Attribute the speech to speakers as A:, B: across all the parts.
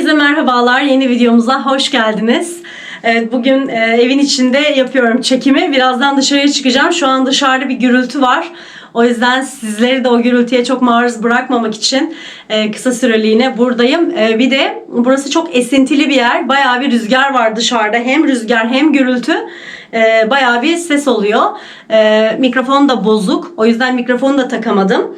A: Herkese merhabalar. Yeni videomuza hoş geldiniz. Evet, bugün e, evin içinde yapıyorum çekimi. Birazdan dışarıya çıkacağım. Şu an dışarıda bir gürültü var. O yüzden sizleri de o gürültüye çok maruz bırakmamak için e, kısa süreliğine buradayım. E, bir de burası çok esintili bir yer. Bayağı bir rüzgar var dışarıda. Hem rüzgar hem gürültü. Bayağı bir ses oluyor. Mikrofon da bozuk. O yüzden mikrofonu da takamadım.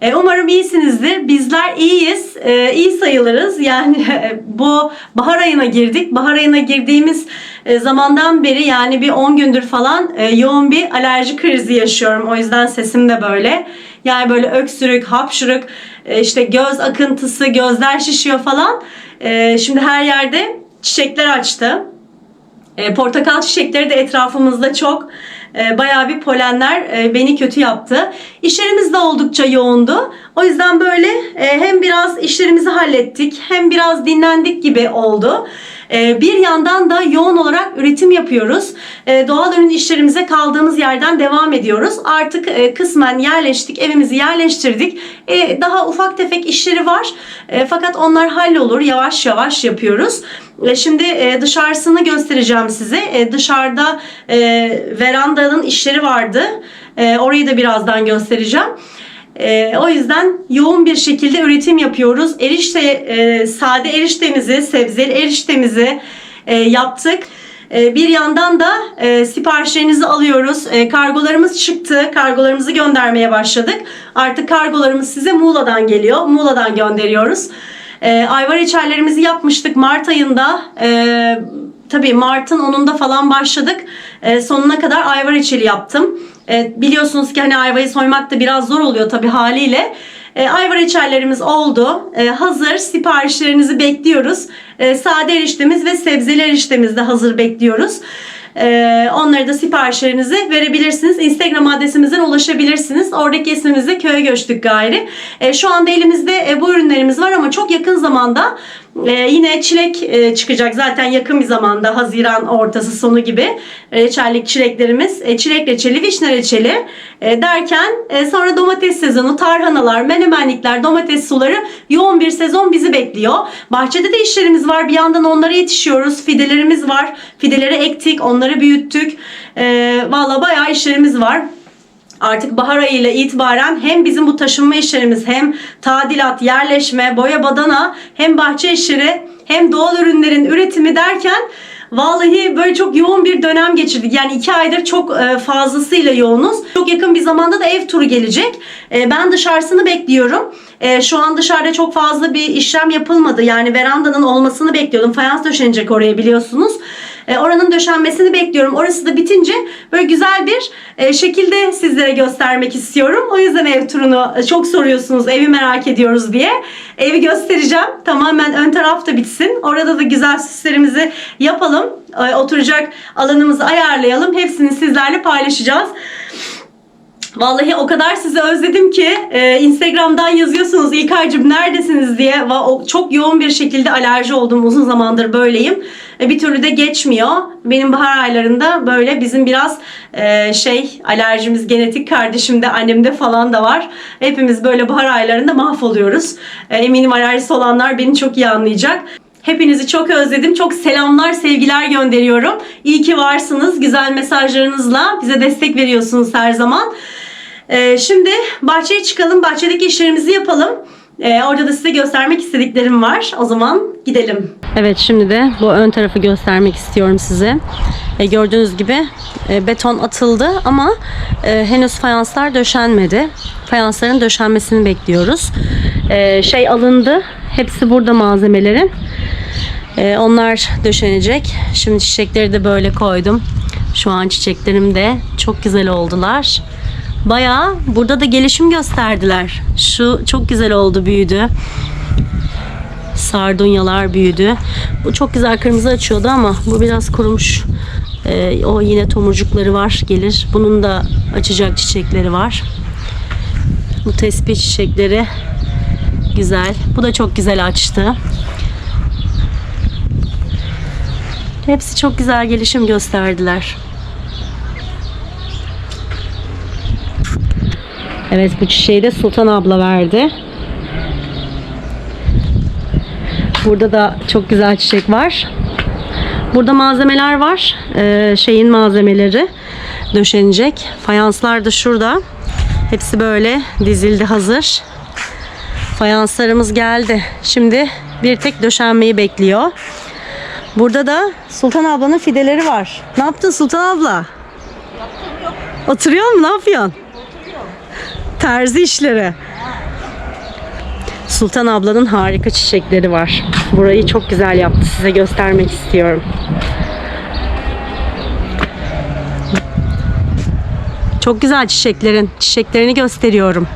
A: E, Umarım iyisinizdir. Bizler iyiyiz. E, iyi sayılırız. Yani bu bahar ayına girdik. Bahar ayına girdiğimiz e, zamandan beri yani bir 10 gündür falan e, yoğun bir alerji krizi yaşıyorum. O yüzden sesim de böyle. Yani böyle öksürük, hapşırık, e, işte göz akıntısı, gözler şişiyor falan. E, Şimdi her yerde çiçekler açtı. E, portakal çiçekleri de etrafımızda çok. E, bayağı bir polenler e, beni kötü yaptı. İşlerimiz de oldukça yoğundu. O yüzden böyle e, hem biraz işlerimizi hallettik hem biraz dinlendik gibi oldu. E, bir yandan da yoğun olarak üretim yapıyoruz. E, doğal ürün işlerimize kaldığımız yerden devam ediyoruz. Artık e, kısmen yerleştik, evimizi yerleştirdik. E, daha ufak tefek işleri var. E, fakat onlar hallolur. Yavaş yavaş yapıyoruz. Şimdi dışarısını göstereceğim size. E, Dışarıda verandanın işleri vardı. Orayı da birazdan göstereceğim. E, o yüzden yoğun bir şekilde üretim yapıyoruz. Erişte, e, sade eriştemizi, sebzeli eriştemizi e, yaptık. E, bir yandan da e, siparişlerinizi alıyoruz. E, kargolarımız çıktı. Kargolarımızı göndermeye başladık. Artık kargolarımız size Muğla'dan geliyor. Muğla'dan gönderiyoruz. E, ayvar reçellerimizi yapmıştık Mart ayında. E, tabii Mart'ın 10'unda falan başladık. E, sonuna kadar ayvar reçeli yaptım. E, biliyorsunuz ki hani ayvayı soymak da biraz zor oluyor tabii haliyle. E, ayva reçellerimiz oldu. E, hazır. Siparişlerinizi bekliyoruz. E, sade eriştemiz ve sebzeli eriştemiz de hazır bekliyoruz. E, onları da siparişlerinizi verebilirsiniz. Instagram adresimizden ulaşabilirsiniz. Oradaki ismimizde köye göçtük gayri. E, şu anda elimizde e, bu ürünlerimiz var ama çok yakın zamanda e, yine çilek e, çıkacak zaten yakın bir zamanda Haziran ortası sonu gibi reçellik çileklerimiz e, çilek reçeli, vişne reçeli e, derken e, sonra domates sezonu, tarhanalar, menemenlikler, domates suları yoğun bir sezon bizi bekliyor. Bahçede de işlerimiz var. Bir yandan onlara yetişiyoruz. Fidelerimiz var. Fideleri ektik, onları büyüttük. E, Valla bayağı işlerimiz var. Artık bahar ayıyla itibaren hem bizim bu taşınma işlerimiz hem tadilat, yerleşme, boya badana hem bahçe işleri hem doğal ürünlerin üretimi derken Vallahi böyle çok yoğun bir dönem geçirdik. Yani iki aydır çok e, fazlasıyla yoğunuz. Çok yakın bir zamanda da ev turu gelecek. E, Ben dışarısını bekliyorum. E, Şu an dışarıda çok fazla bir işlem yapılmadı. Yani verandanın olmasını bekliyordum. Fayans döşenecek oraya biliyorsunuz. E, Oranın döşenmesini bekliyorum. Orası da bitince böyle güzel bir e, şekilde sizlere göstermek istiyorum. O yüzden ev turunu e, çok soruyorsunuz. Evi merak ediyoruz diye. Evi göstereceğim. Tamamen ön tarafta bitsin. Orada da güzel süslerimizi yapalım. E, Oturacak alanımızı ayarlayalım. Hepsini sizlerle paylaşacağız. Vallahi o kadar sizi özledim ki e, Instagram'dan yazıyorsunuz İlkay'cığım neredesiniz diye. O- Çok yoğun bir şekilde alerji oldum uzun zamandır böyleyim. E, bir türlü de geçmiyor. Benim bahar aylarında böyle bizim biraz e, şey alerjimiz genetik kardeşimde annemde falan da var. Hepimiz böyle bahar aylarında mahvoluyoruz. E, eminim alerjisi olanlar beni çok iyi anlayacak. Hepinizi çok özledim. Çok selamlar, sevgiler gönderiyorum. İyi ki varsınız. Güzel mesajlarınızla bize destek veriyorsunuz her zaman. Ee, şimdi bahçeye çıkalım. Bahçedeki işlerimizi yapalım. Ee, orada da size göstermek istediklerim var. O zaman gidelim. Evet şimdi de bu ön tarafı göstermek istiyorum size. E, gördüğünüz gibi e, beton atıldı ama e, henüz fayanslar döşenmedi. Fayansların döşenmesini bekliyoruz. E, şey alındı. Hepsi burada malzemelerin. E, onlar döşenecek. Şimdi çiçekleri de böyle koydum. Şu an çiçeklerim de çok güzel oldular. Bayağı burada da gelişim gösterdiler. Şu çok güzel oldu, büyüdü. Sardunyalar büyüdü. Bu çok güzel kırmızı açıyordu ama bu biraz kurumuş. Ee, o yine tomurcukları var gelir. Bunun da açacak çiçekleri var. Bu tespih çiçekleri güzel. Bu da çok güzel açtı. Hepsi çok güzel gelişim gösterdiler. Evet bu çiçeği de Sultan abla verdi. Burada da çok güzel çiçek var. Burada malzemeler var. Ee, şeyin malzemeleri döşenecek. Fayanslar da şurada. Hepsi böyle dizildi hazır. Fayanslarımız geldi. Şimdi bir tek döşenmeyi bekliyor. Burada da Sultan ablanın fideleri var. Ne yaptın Sultan abla? Oturuyor mu? Ne yapıyorsun? Terzi işleri. Sultan ablanın harika çiçekleri var. Burayı çok güzel yaptı. Size göstermek istiyorum. Çok güzel çiçeklerin. Çiçeklerini gösteriyorum.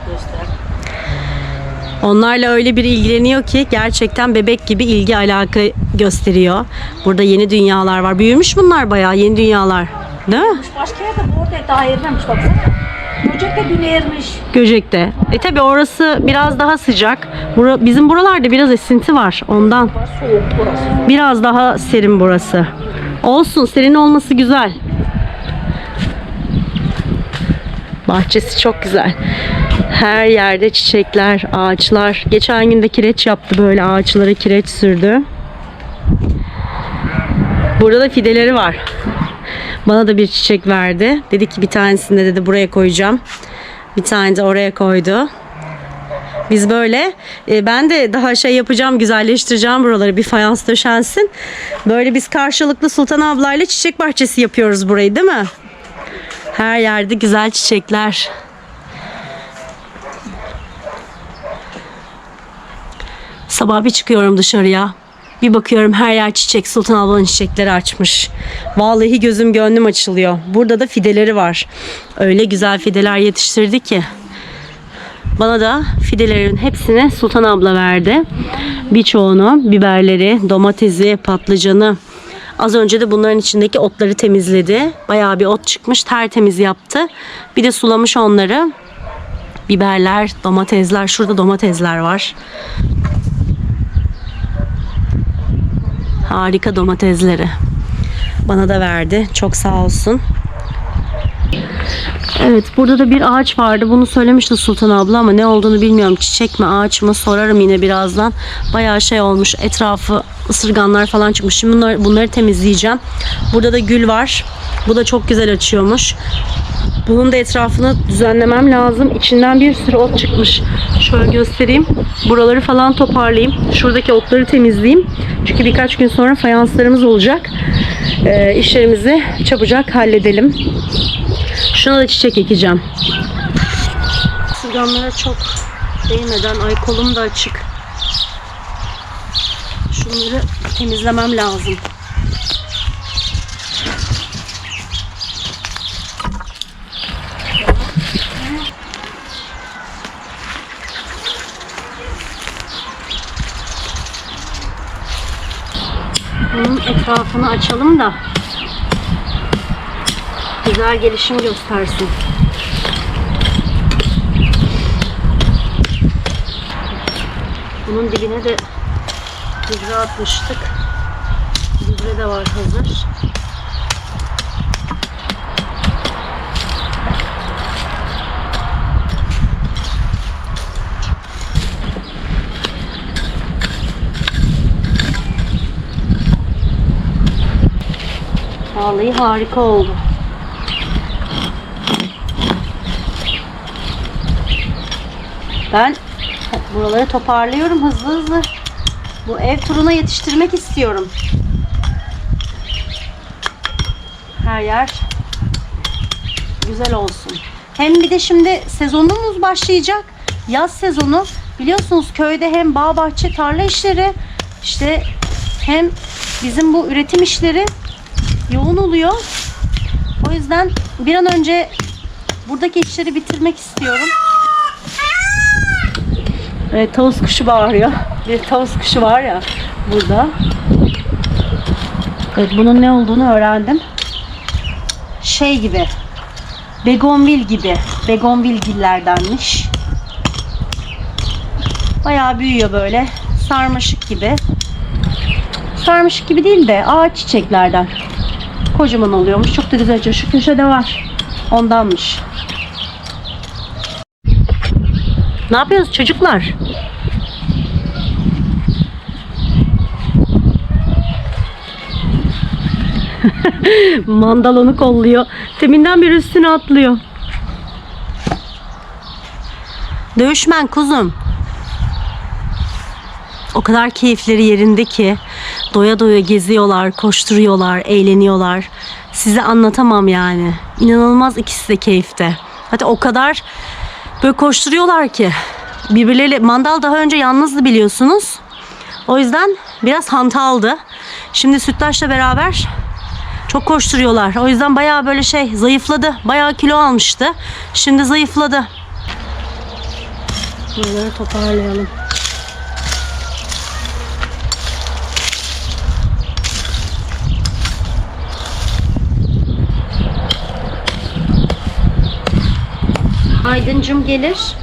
A: Onlarla öyle bir ilgileniyor ki gerçekten bebek gibi ilgi alaka gösteriyor. Burada yeni dünyalar var. Büyümüş bunlar bayağı yeni dünyalar. Değil mi?
B: Başka yerde bu orada daha erimemiş baksana. Böcek de erimiş.
A: Göcek'te. E tabi orası biraz daha sıcak. Bura, bizim buralarda biraz esinti var ondan.
B: Soğuk burası.
A: Biraz daha serin burası. Olsun serin olması güzel. Bahçesi çok güzel. Her yerde çiçekler, ağaçlar. Geçen gün de kireç yaptı böyle ağaçlara kireç sürdü. Burada da fideleri var. Bana da bir çiçek verdi. Dedi ki bir tanesini de dedi buraya koyacağım. Bir tane de oraya koydu. Biz böyle e, ben de daha şey yapacağım güzelleştireceğim buraları bir fayans döşensin. Böyle biz karşılıklı Sultan ablayla çiçek bahçesi yapıyoruz burayı değil mi? Her yerde güzel çiçekler. Sabah bir çıkıyorum dışarıya. Bir bakıyorum her yer çiçek. Sultan ablanın çiçekleri açmış. Vallahi gözüm gönlüm açılıyor. Burada da fideleri var. Öyle güzel fideler yetiştirdi ki. Bana da fidelerin hepsini Sultan abla verdi. Birçoğunu, biberleri, domatesi, patlıcanı. Az önce de bunların içindeki otları temizledi. Bayağı bir ot çıkmış, tertemiz yaptı. Bir de sulamış onları. Biberler, domatesler. Şurada domatesler var. Harika domatesleri. Bana da verdi. Çok sağ olsun. Evet burada da bir ağaç vardı. Bunu söylemişti Sultan abla ama ne olduğunu bilmiyorum. Çiçek mi ağaç mı sorarım yine birazdan. Bayağı şey olmuş. Etrafı ısırganlar falan çıkmış. Şimdi bunları, bunları temizleyeceğim. Burada da gül var. Bu da çok güzel açıyormuş. Bunun da etrafını düzenlemem lazım. İçinden bir sürü ot çıkmış. Şöyle göstereyim. Buraları falan toparlayayım. Şuradaki otları temizleyeyim. Çünkü birkaç gün sonra fayanslarımız olacak. Ee, işlerimizi çabucak halledelim. Şuna da çiçek ekeceğim. Sırganlara çok değmeden ay kolum da açık. Şunları temizlemem lazım. Bunun etrafını açalım da güzel gelişim göstersin. Bunun dibine de gübre atmıştık. Gübre de var hazır. Vallahi harika oldu. Ben buraları toparlıyorum hızlı hızlı. Bu ev turuna yetiştirmek istiyorum. Her yer güzel olsun. Hem bir de şimdi sezonumuz başlayacak. Yaz sezonu. Biliyorsunuz köyde hem bağ bahçe tarla işleri işte hem bizim bu üretim işleri yoğun oluyor. O yüzden bir an önce buradaki işleri bitirmek istiyorum. Evet, tavus kuşu bağırıyor. Bir tavus kuşu var ya burada. Evet, bunun ne olduğunu öğrendim. Şey gibi. Begonvil gibi. Begonvil gillerdenmiş. Bayağı büyüyor böyle. Sarmaşık gibi. Sarmaşık gibi değil de ağaç çiçeklerden kocaman oluyormuş. Çok da güzel açıyor. Şu köşede var. Ondanmış. Ne yapıyorsunuz çocuklar? Mandal onu kolluyor. Teminden bir üstüne atlıyor. Dövüşmen kuzum. O kadar keyifleri yerinde ki doya doya geziyorlar, koşturuyorlar, eğleniyorlar. Size anlatamam yani. İnanılmaz ikisi de keyifte. Hatta o kadar böyle koşturuyorlar ki birbirleriyle mandal daha önce yalnızdı biliyorsunuz. O yüzden biraz hantaldı. Şimdi Süttaş'la beraber çok koşturuyorlar. O yüzden bayağı böyle şey zayıfladı. Bayağı kilo almıştı. Şimdi zayıfladı. Bunları toparlayalım. Aydıncım gelir.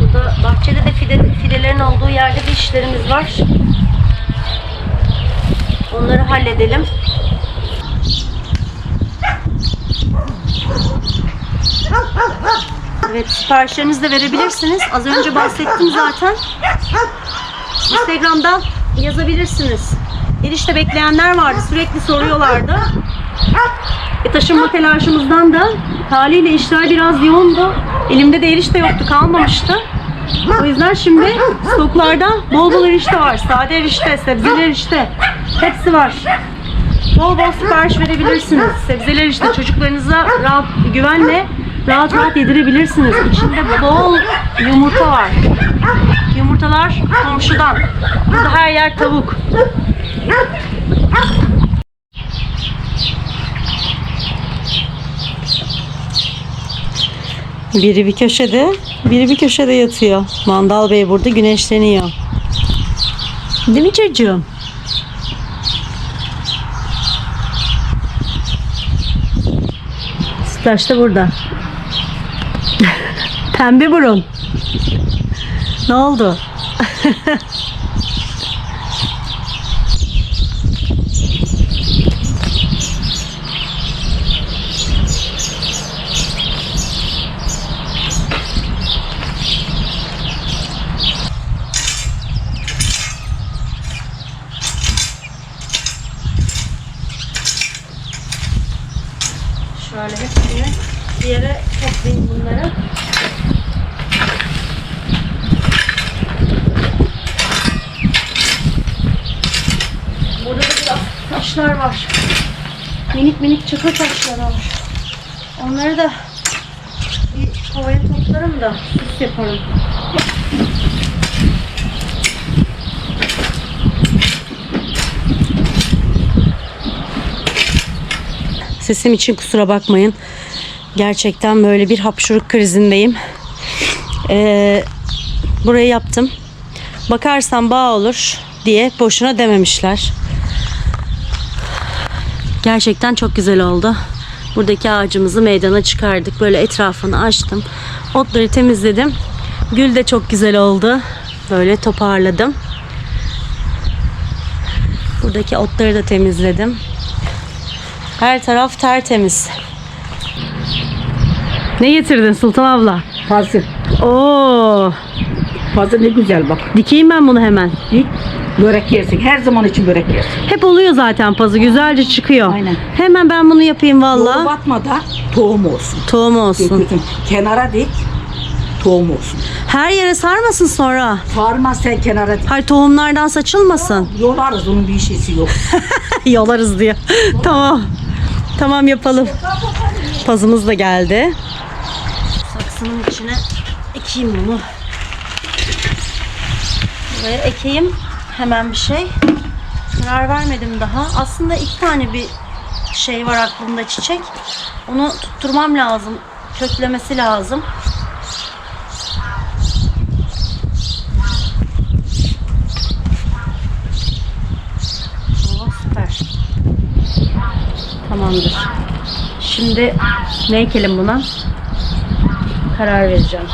A: Burada bahçede de fide, fidelerin olduğu yerde bir işlerimiz var. Onları halledelim. Evet siparişlerinizi de verebilirsiniz. Az önce bahsettim zaten. Instagram'dan yazabilirsiniz. Erişte bekleyenler vardı. Sürekli soruyorlardı. E, taşınma telaşımızdan da haliyle işler biraz yoğundu. Elimde de erişte yoktu, kalmamıştı. O yüzden şimdi stoklarda bol bol erişte var. Sade erişte, sebzeli erişte. Hepsi var. Bol bol sipariş verebilirsiniz. Sebzeli erişte çocuklarınıza rahat, güvenle rahat rahat yedirebilirsiniz. İçinde bol yumurta var. Yumurtalar komşudan. Burada her yer tavuk. Biri bir köşede, biri bir köşede yatıyor. Mandal Bey burada güneşleniyor. Değil mi çocuğum? Sütlaç da burada. Pembe burun. Ne oldu? Şöyle hepsini bir yere toplayayım bunları. Burada da biraz taşlar var. Minik minik çakıl taşları var. Onları da bir havaya toplarım da süs yaparım. Sesim için kusura bakmayın. Gerçekten böyle bir hapşuruk krizindeyim. Ee, burayı yaptım. Bakarsan bağ olur diye boşuna dememişler. Gerçekten çok güzel oldu. Buradaki ağacımızı meydana çıkardık. Böyle etrafını açtım. Otları temizledim. Gül de çok güzel oldu. Böyle toparladım. Buradaki otları da temizledim. Her taraf tertemiz. Ne getirdin Sultan abla?
C: Fazla.
A: Oo,
C: Fazla ne güzel bak.
A: dikeyim ben bunu hemen.
C: İlk börek yersin. Her zaman için börek yersin.
A: Hep oluyor zaten pazı güzelce çıkıyor.
C: Aynen.
A: Hemen ben bunu yapayım
C: Doğru
A: valla.
C: batma da tohum olsun.
A: Tohum olsun.
C: Dökülsün. Kenara dik. Tohum olsun.
A: Her yere sarmasın sonra.
C: Sarma sen kenara dik.
A: Hayır tohumlardan saçılmasın.
C: Yolarız onun bir şeysi yok.
A: Yolarız diye. tamam. Tamam yapalım. Pazımız da geldi. Saksının içine ekeyim bunu. Buraya ekeyim. Hemen bir şey. Karar vermedim daha. Aslında iki tane bir şey var aklımda çiçek. Onu tutturmam lazım. Köklemesi lazım. Tamamdır. Şimdi ne ekelim buna? Karar vereceğim.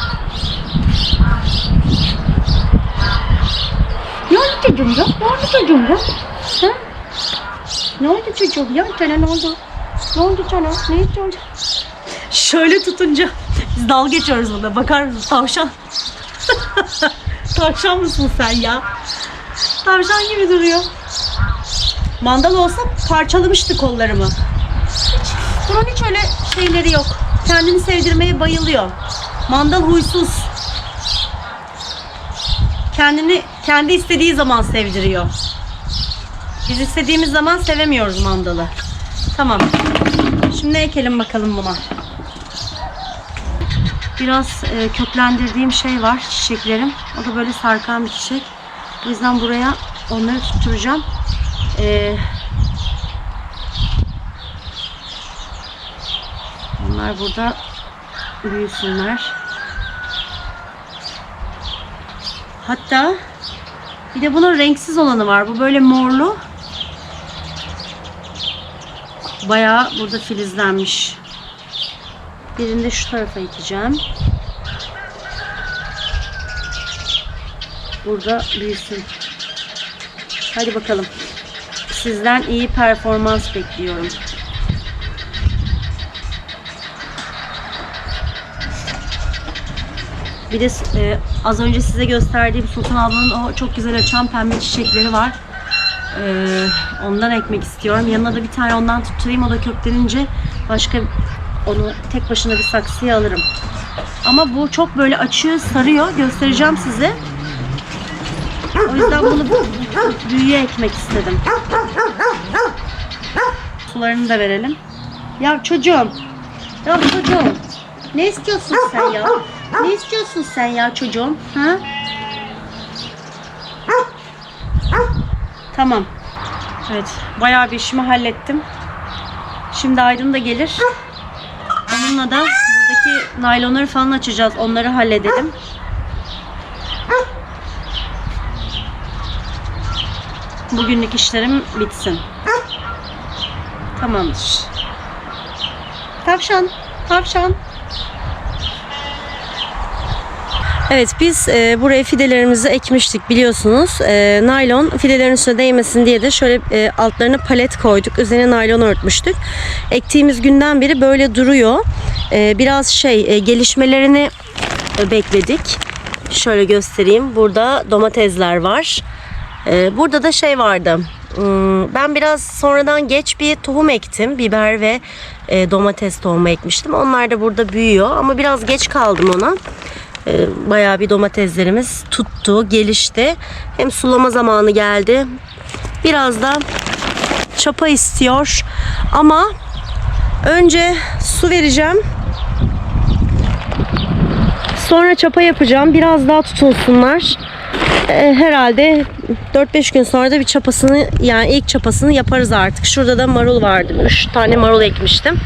B: Ne oldu çocuğum ya? Ne oldu çocuğum ya? Ha? Ne oldu çocuğum ya? Sana ne oldu? Ne oldu sana? Ne oldu?
A: Şöyle tutunca biz dalga geçiyoruz burada. Bakar mısın? Tavşan. Tavşan mısın sen ya? Tavşan gibi duruyor. Mandal olsa parçalamıştı kollarımı. Hiç, bunun hiç öyle şeyleri yok. Kendini sevdirmeye bayılıyor. Mandal huysuz. Kendini kendi istediği zaman sevdiriyor. Biz istediğimiz zaman sevemiyoruz mandalı. Tamam. Şimdi ekelim bakalım buna. Biraz e, köklendirdiğim şey var çiçeklerim. O da böyle sarkan bir çiçek. O yüzden buraya onları tutturacağım. E, onlar burada büyüsünler. Hatta bir de bunun renksiz olanı var. Bu böyle morlu. Bayağı burada filizlenmiş. Birini de şu tarafa ekeceğim. Burada büyüsün. Hadi bakalım. Sizden iyi performans bekliyorum. Bir de e, az önce size gösterdiğim Sultan ablanın o çok güzel açan pembe çiçekleri var. E, ondan ekmek istiyorum. Yanına da bir tane ondan tutturayım. O da köklenince başka onu tek başına bir saksıya alırım. Ama bu çok böyle açıyor, sarıyor. Göstereceğim size. O yüzden bunu büyüye ekmek istedim. Sularını da verelim. Ya çocuğum. Ya çocuğum. Ne istiyorsun sen ya? Ne istiyorsun sen ya çocuğum? Ha? Tamam. Evet. Bayağı bir işimi hallettim. Şimdi Aydın da gelir. Onunla da buradaki naylonları falan açacağız. Onları halledelim. Bugünlük işlerim bitsin. Tamamdır. Tavşan, tavşan. Evet biz e, buraya fidelerimizi ekmiştik biliyorsunuz. E, naylon fidelerin üstüne değmesin diye de şöyle e, altlarına palet koyduk. Üzerine naylon örtmüştük. Ektiğimiz günden beri böyle duruyor. E, biraz şey e, gelişmelerini e, bekledik. Şöyle göstereyim. Burada domatesler var. E, burada da şey vardı. Hmm, Ben biraz sonradan geç bir tohum ektim. Biber ve e, domates tohumu ekmiştim. Onlar da burada büyüyor ama biraz geç kaldım ona. E, Bayağı bir domateslerimiz tuttu, gelişti. Hem sulama zamanı geldi. Biraz da çapa istiyor. Ama önce su vereceğim. Sonra çapa yapacağım. Biraz daha tutulsunlar. E, herhalde 4-5 gün sonra da bir çapasını yani ilk çapasını yaparız artık. Şurada da marul vardı. 3 tane marul ekmiştim.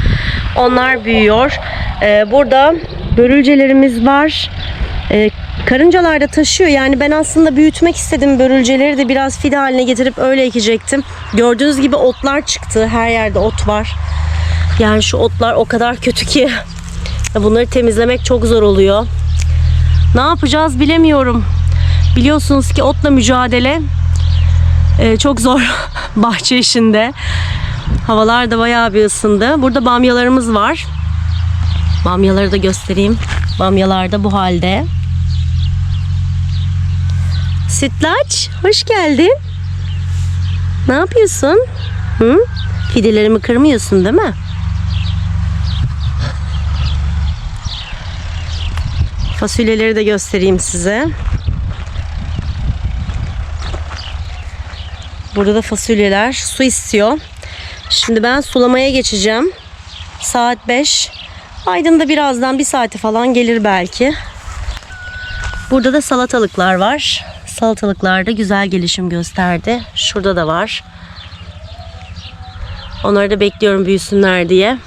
A: Onlar büyüyor. E, burada börülcelerimiz var. E, karıncalar da taşıyor. Yani ben aslında büyütmek istedim börülceleri de biraz fide haline getirip öyle ekecektim. Gördüğünüz gibi otlar çıktı. Her yerde ot var. Yani şu otlar o kadar kötü ki bunları temizlemek çok zor oluyor. Ne yapacağız bilemiyorum. Biliyorsunuz ki otla mücadele e, çok zor bahçe işinde. Havalar da bayağı bir ısındı. Burada bamyalarımız var. Bamyaları da göstereyim. Bamyalar da bu halde. Sütlaç, hoş geldin. Ne yapıyorsun? Hı? Fidelerimi kırmıyorsun değil mi? Fasulyeleri de göstereyim size. Burada da fasulyeler su istiyor. Şimdi ben sulamaya geçeceğim. Saat 5. Aydın da birazdan bir saate falan gelir belki. Burada da salatalıklar var. Salatalıklar da güzel gelişim gösterdi. Şurada da var. Onları da bekliyorum büyüsünler diye.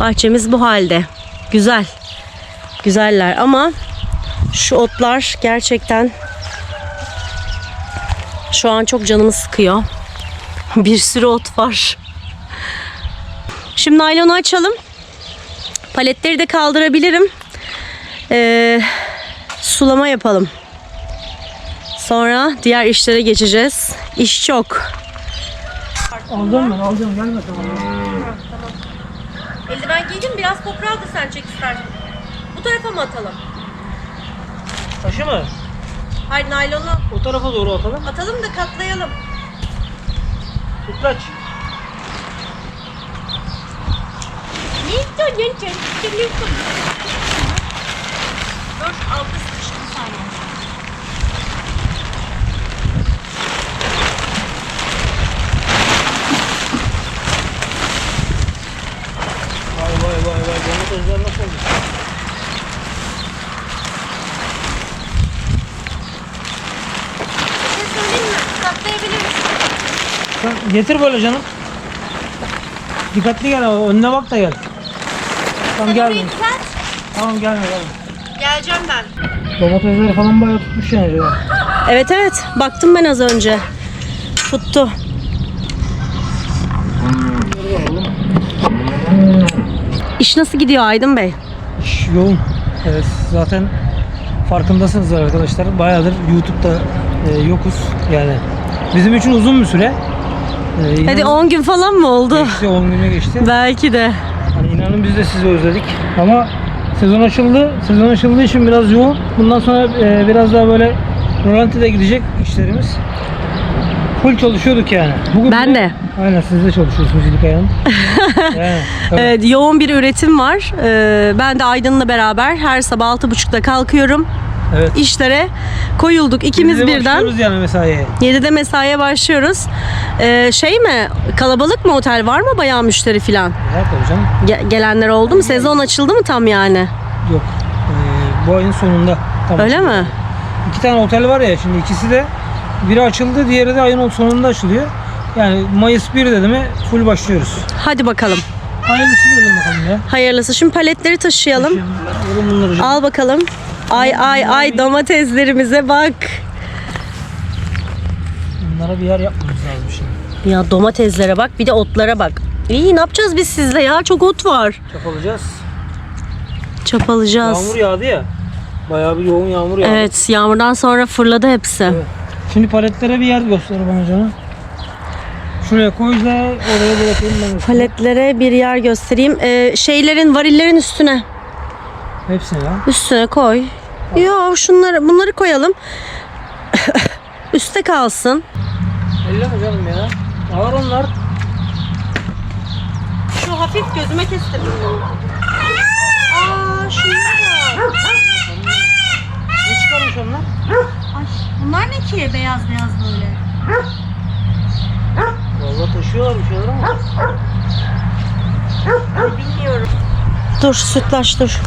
A: Bahçemiz bu halde. Güzel. Güzeller ama şu otlar gerçekten şu an çok canımı sıkıyor. Bir sürü ot var. Şimdi naylonu açalım. Paletleri de kaldırabilirim. Ee, sulama yapalım. Sonra diğer işlere geçeceğiz. İş çok.
C: Aldım ben aldım gelme
A: Eldiven giydim biraz toprağı da sen çek istersen. Bu tarafa mı atalım?
D: Taşı mı?
A: Hayır naylonu
D: O tarafa doğru atalım.
A: atalım da katlayalım.
B: Newton. Dur, altı sıkıştı bir saniye.
D: Vay vay vay vay. Domatesler nasıl olmuş?
B: Bir şey söyleyeyim mi? Katlayabiliriz.
D: Sen getir böyle canım. Dikkatli gel ama önüne bak da gel. Tamam gelme. Tamam gelme gelme.
A: Geleceğim ben.
D: Domatesleri falan bayağı tutmuş yani. ya.
A: Evet evet baktım ben az önce. Tuttu. İş nasıl gidiyor Aydın Bey?
D: İş yoğun. Evet zaten farkındasınız arkadaşlar. Bayağıdır YouTube'da e, yokuz. Yani bizim için uzun bir süre. E,
A: Hadi
D: inanın
A: 10 gün falan mı oldu?
D: geçti, 10 güne geçti.
A: Belki de.
D: Hani inanın biz de sizi özledik. Ama sezon açıldı. Sezon açıldığı için biraz yoğun. Bundan sonra e, biraz daha böyle rolantide gidecek işlerimiz. Full çalışıyorduk yani. Bugün
A: Ben de.
D: Aynen siz de çalışıyorsunuz İlk Ayhan. yani, tabii.
A: Evet, yoğun bir üretim var. Ee, ben de Aydın'la beraber her sabah 6.30'da kalkıyorum.
D: Evet.
A: İşlere koyulduk ikimiz
D: Biz de
A: birden.
D: başlıyoruz yani mesaiye.
A: 7'de mesaiye başlıyoruz. Ee, şey mi? Kalabalık mı otel var mı bayağı müşteri falan?
D: Var tabii canım.
A: Ge- gelenler oldu mu? Sezon açıldı mı tam yani?
D: Yok. Ee, bu ayın sonunda. Tam
A: Öyle mi?
D: İki tane otel var ya şimdi ikisi de biri açıldı diğeri de ayın sonunda açılıyor. Yani Mayıs 1 dedi mi full başlıyoruz.
A: Hadi bakalım.
D: Hayırlısı diyelim bakalım ya.
A: Hayırlısı. Şimdi paletleri taşıyalım. Al bakalım. Ay ay ay domateslerimize bak.
D: Bunlara bir yer yapmamız lazım şimdi.
A: Ya domateslere bak bir de otlara bak. İyi ne yapacağız biz sizle ya? Çok ot var.
D: Çap alacağız.
A: Çapalayacağız.
D: Yağmur yağdı ya. Bayağı bir yoğun yağmur yağdı.
A: Evet yağmurdan sonra fırladı hepsi.
D: Evet. Şimdi paletlere bir yer göster bana canım. Şuraya koy da oraya bırakayım ben.
A: Paletlere bir yer göstereyim. Ee, şeylerin varillerin üstüne.
D: Hepsini ya.
A: Üstüne koy. Yo şunları bunları koyalım. Üste kalsın.
D: Elleme canım ya. Ağır onlar.
A: Şu hafif gözüme kestirdim bunu. Aa şunlar
D: Ne çıkarmış onlar?
A: Ay bunlar ne ki beyaz beyaz böyle?
D: Vallahi taşıyorlar bir şeyler ama.
A: Bilmiyorum. Dur sütlaç dur.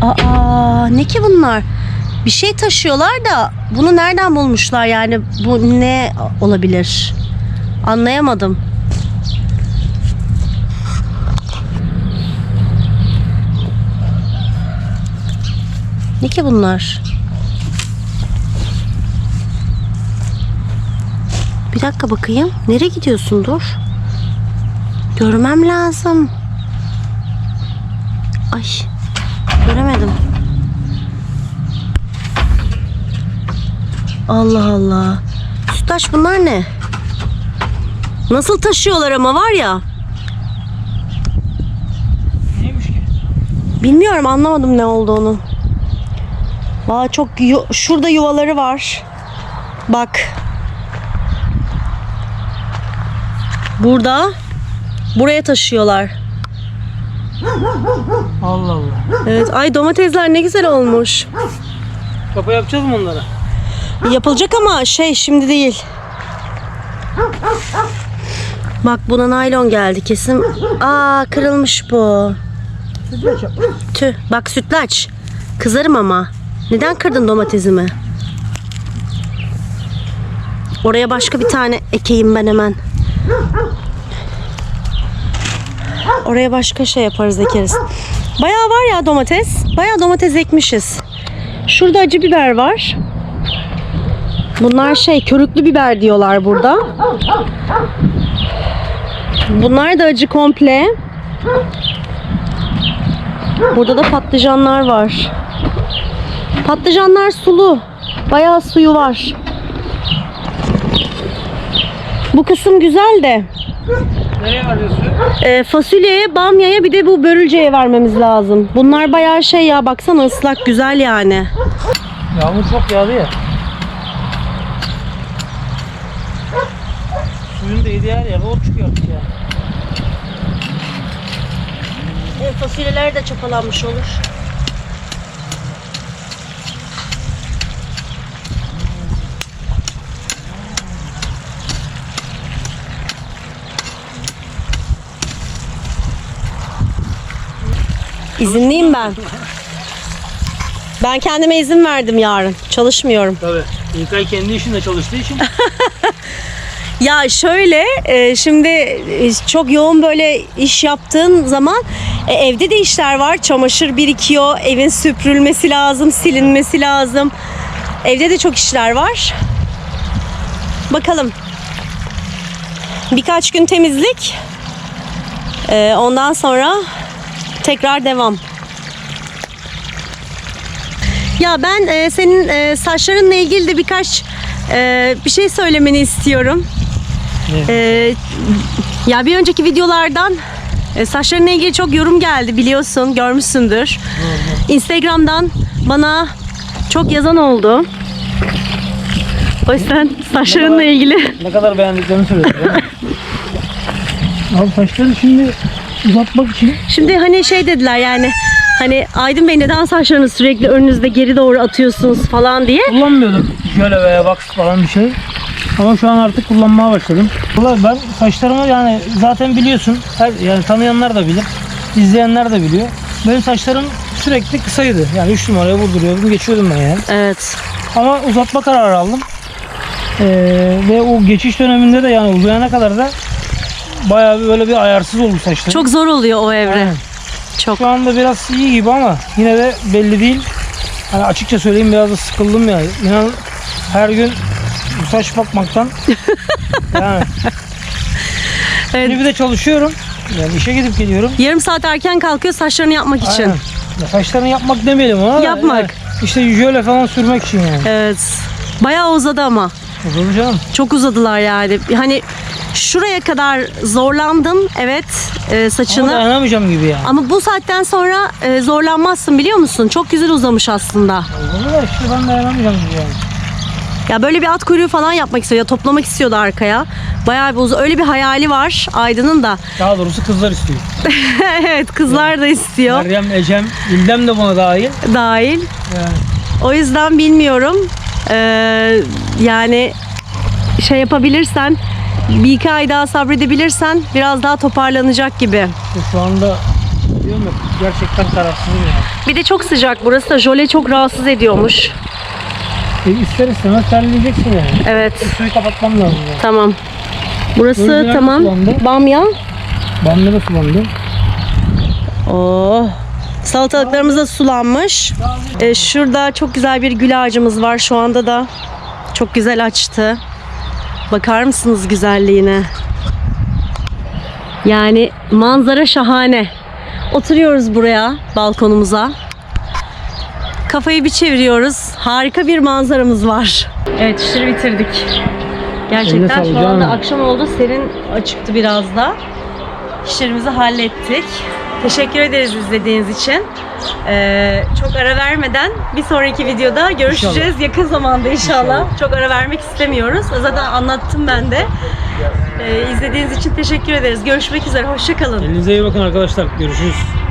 A: Aa ne ki bunlar? Bir şey taşıyorlar da bunu nereden bulmuşlar yani bu ne olabilir? Anlayamadım. Ne ki bunlar? Bir dakika bakayım. Nereye gidiyorsun? Dur. Görmem lazım. Ay. Göremedim. Allah Allah. Sütaş bunlar ne? Nasıl taşıyorlar ama var ya.
D: Neymiş ki?
A: Bilmiyorum anlamadım ne olduğunu. Valla çok yu- şurada yuvaları var. Bak. Burada. Buraya taşıyorlar.
D: Allah Allah.
A: Evet. Ay domatesler ne güzel olmuş.
D: Kapa yapacağız mı onlara?
A: Yapılacak ama şey şimdi değil. Bak buna naylon geldi kesin. Aa kırılmış bu. Tüh bak sütlaç. Kızarım ama. Neden kırdın domatesimi? Oraya başka bir tane ekeyim ben hemen. Oraya başka şey yaparız ekeriz. Bayağı var ya domates. Bayağı domates ekmişiz. Şurada acı biber var. Bunlar şey körüklü biber diyorlar burada. Bunlar da acı komple. Burada da patlıcanlar var. Patlıcanlar sulu. Bayağı suyu var. Bu kısım güzel de
D: Nereye varıyorsun?
A: e, fasulyeye, bamyaya bir de bu börülceye vermemiz lazım. Bunlar bayağı şey ya baksana ıslak güzel yani.
D: Yağmur çok yağdı ya. suyun değdiği her yerde ot çıkıyor yani.
A: E, fasulyeler de çapalanmış olur. İzinliyim ben. Ben kendime izin verdim yarın. Çalışmıyorum.
D: Tabii. İlkay kendi işinde çalıştığı için
A: Ya şöyle e, şimdi e, çok yoğun böyle iş yaptığın zaman e, evde de işler var. Çamaşır birikiyor, evin süpürülmesi lazım, silinmesi lazım. Evde de çok işler var. Bakalım. Birkaç gün temizlik. E, ondan sonra tekrar devam. Ya ben e, senin e, saçlarınla ilgili de birkaç e, bir şey söylemeni istiyorum. Ee, ya bir önceki videolardan e, saçlarına ilgili çok yorum geldi biliyorsun, görmüşsündür. Instagram'dan bana çok yazan oldu. O yüzden saçlarınla ilgili
D: ne kadar beğendiklerini söyledi. Abi saçları şimdi uzatmak için
A: Şimdi hani şey dediler yani hani Aydın Bey neden saçlarını sürekli önünüzde geri doğru atıyorsunuz falan diye.
D: kullanmıyordum. Şöyle veya box falan bir şey. Ama şu an artık kullanmaya başladım. Valla ben saçlarımı yani zaten biliyorsun. Her, yani tanıyanlar da bilir. izleyenler de biliyor. Benim saçlarım sürekli kısaydı. Yani 3 numaraya vurduruyordum. Geçiyordum ben yani.
A: Evet.
D: Ama uzatma kararı aldım. Ee, ve o geçiş döneminde de yani uzayana kadar da bayağı bir böyle bir ayarsız oldu saçlarım.
A: Çok zor oluyor o evre.
D: Aynen.
A: Çok.
D: Şu anda biraz iyi gibi ama yine de belli değil. Hani açıkça söyleyeyim biraz da sıkıldım yani. İnan her gün bu saç bakmaktan. yani.
A: Evet.
D: Şimdi bir de çalışıyorum. Yani işe gidip geliyorum.
A: Yarım saat erken kalkıyor saçlarını yapmak için.
D: Aynen. Ya saçlarını yapmak demeyelim da
A: Yapmak.
D: yani işte jöle falan sürmek için yani.
A: Evet. Bayağı uzadı ama.
D: Tabii canım.
A: Çok uzadılar yani. Hani şuraya kadar zorlandım evet e,
D: Ama
A: saçını. Ama,
D: dayanamayacağım gibi yani.
A: bu saatten sonra e, zorlanmazsın biliyor musun? Çok güzel uzamış aslında.
D: Bunu da işte ben dayanamayacağım gibi yani.
A: Ya böyle bir at kuyruğu falan yapmak istiyor. Ya toplamak istiyordu arkaya. Bayağı bir uzun. Öyle bir hayali var Aydın'ın da.
D: Daha doğrusu kızlar istiyor.
A: evet kızlar da istiyor.
D: Meryem, Ecem, İldem de buna dahil.
A: Dahil.
D: Yani.
A: O yüzden bilmiyorum. Ee, yani şey yapabilirsen bir iki ay daha sabredebilirsen biraz daha toparlanacak gibi.
D: Şu anda diyorum ya gerçekten kararsızım yani.
A: Bir de çok sıcak burası da jöle çok rahatsız ediyormuş.
D: E, ister istemez terleyeceksin yani.
A: Evet
D: Suyu kapatmam lazım yani.
A: tamam. Burası
D: Gözler
A: tamam.
D: sulandı.
A: Bamya.
D: Bende de sulandı.
A: Oh. Salatalıklarımız da sulanmış. Ee, şurada çok güzel bir gül ağacımız var şu anda da. Çok güzel açtı. Bakar mısınız güzelliğine? Yani manzara şahane. Oturuyoruz buraya balkonumuza. Kafayı bir çeviriyoruz. Harika bir manzaramız var. Evet işleri bitirdik. Gerçekten şu anda akşam oldu. Serin açıktı biraz da. İşlerimizi hallettik. Teşekkür ederiz izlediğiniz için. Ee, çok ara vermeden bir sonraki videoda görüşeceğiz yakın zamanda inşallah. Çok ara vermek istemiyoruz. Zaten anlattım ben de. Ee, izlediğiniz için teşekkür ederiz. Görüşmek üzere. Hoşçakalın.
D: Elinize iyi bakın arkadaşlar. Görüşürüz.